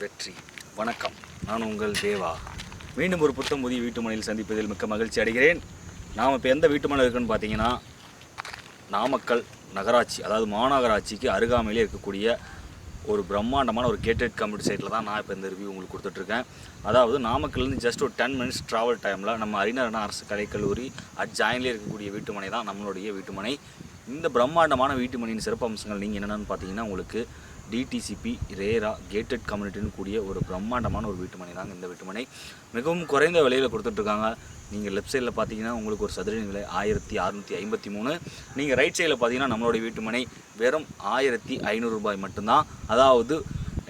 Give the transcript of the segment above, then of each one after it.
வெற்றி. வணக்கம். நான் உங்கள் தேவா. மீண்டும் ஒரு புத்தம் புதிய வீட்டுமனையில் சந்திப்பதில் மிக்க மகிழ்ச்சி அடைகிறேன். நாம் இப்போ எந்த வீட்டுமனை இருக்குன்னு பார்த்தீங்கன்னா நாமக்கல் நகராட்சி அதாவது மாநகராட்சிக்கு அருகாமையிலே இருக்கக்கூடிய ஒரு பிரம்மாண்டமான ஒரு கேட்டட் கம்யூனிட்டி சைட்டில் தான் நான் இப்போ இந்த ரிவ்யூ உங்களுக்கு கொடுத்துட்ருக்கேன் அதாவது நாமக்கல்லேருந்து ஜஸ்ட் ஒரு டென் மினிட்ஸ் ட்ராவல் டைமில் நம்ம அறிஞர் அரசு கலைக்கல்லூரி அட் ஜாயின்லேயே இருக்கக்கூடிய வீட்டுமனை தான் நம்மளுடைய வீட்டுமனை இந்த பிரம்மாண்டமான வீட்டுமனையின் சிறப்பு அம்சங்கள் நீங்கள் என்னென்னு பார்த்தீங்கன்னா உங்களுக்கு டிடிசிபி ரேரா கேட்டட் கம்யூனிட்டின்னு கூடிய ஒரு பிரம்மாண்டமான ஒரு வீட்டுமனை தாங்க இந்த வீட்டுமனை மிகவும் குறைந்த விலையில் கொடுத்துட்ருக்காங்க. நீங்கள் லெஃப்ட் சைடில் பார்த்தீங்கன்னா உங்களுக்கு ஒரு சதுர விலை ஆயிரத்தி அறுநூற்றி ஐம்பத்தி மூணு. நீங்கள் ரைட் சைடில் பார்த்தீங்கன்னா நம்மளுடைய வீட்டுமனை வெறும் ஆயிரத்தி ஐநூறு ரூபாய் மட்டும்தான். அதாவது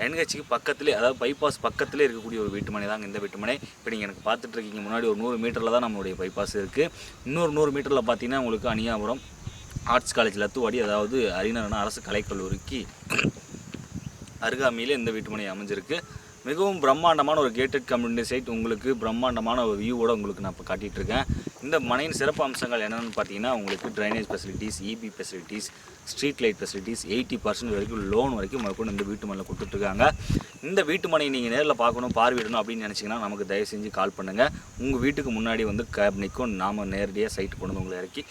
என்ஹெச்சுக்கு பக்கத்திலே அதாவது பைபாஸ் பக்கத்திலே இருக்கக்கூடிய ஒரு வீட்டுமனை தாங்க இந்த வீட்டுமனை இப்போ நீங்கள் எனக்கு பார்த்துட்டு இருக்கீங்க முன்னாடி ஒரு நூறு மீட்டரில் தான் நம்மளுடைய பைபாஸ் இருக்குது இன்னொரு நூறு மீட்டரில் பார்த்தீங்கன்னா உங்களுக்கு அணியாபுரம் ஆர்ட்ஸ் காலேஜ் லத்துவாடி அதாவது அறிஞர் அரசு கலைக்கல்லூரிக்கு அருகாமையில் இந்த வீட்டுமனை அமைஞ்சிருக்கு. மிகவும் பிரம்மாண்டமான ஒரு கேட்டட் கம்யூனிட்டி சைட் உங்களுக்கு பிரம்மாண்டமான ஒரு வியூவோட உங்களுக்கு நான் இப்போ காட்டிகிட்டு இருக்கேன். இந்த மனையின் சிறப்பு அம்சங்கள் என்னென்னு பார்த்தீங்கன்னா உங்களுக்கு drainage facilities EB facilities street light facilities eighty percent வரைக்கும் லோன் வரைக்கும் முதற்கொண்டு இந்த வீட்டு மனையில் கொடுத்துட்ருக்காங்க. இந்த வீட்டு மனையை நீங்கள் நேரில் பார்க்கணும் பார்வையிடணும் அப்படின்னு நினச்சிங்கன்னா நமக்கு தயவு செஞ்சு கால் பண்ணுங்கள் உங்கள் வீட்டுக்கு முன்னாடி வந்து கேப் நிற்கும் நாம் நேரடியாக சைட்டு கொண்டு வந்து உங்களை இறக்கி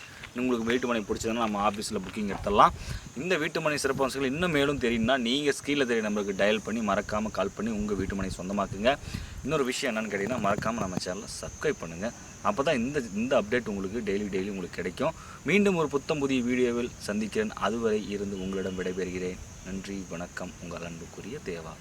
உங்களுக்கு வீட்டு மனை பிடிச்சதுன்னா நம்ம ஆஃபீஸில் புக்கிங் எடுத்துடலாம். இந்த வீட்டு மனை சிறப்பு அம்சங்கள் இன்னும் மேலும் தெரியும்னா நீங்கள் ஸ்கீலில் தெரிய நம்பருக்கு டயல் பண்ணி மறக்காமல் கால் பண்ணி உங்கள் வீட்டு மனை சொந்தமாக்குங்க. இன்னொரு விஷயம் என்னென்னு கேட்டிங்கன்னா மறக்காமல் நம்ம சேனலை சப்ஸ்கிரைப் பண்ணுங்கள் அப்போ தான் இந்த இந்த அப்டேட் உங்களுக்கு டெய்லி டெய்லி உங்களுக்கு கிடைக்கும். மீண்டும் ஒரு புத்தம் புதிய வீடியோவில் சந்திக்கிறேன். அதுவரை இருந்து உங்களிடம் விடைபெறுகிறேன். நன்றி வணக்கம். உங்கள் அன்புக்குரிய தேவா.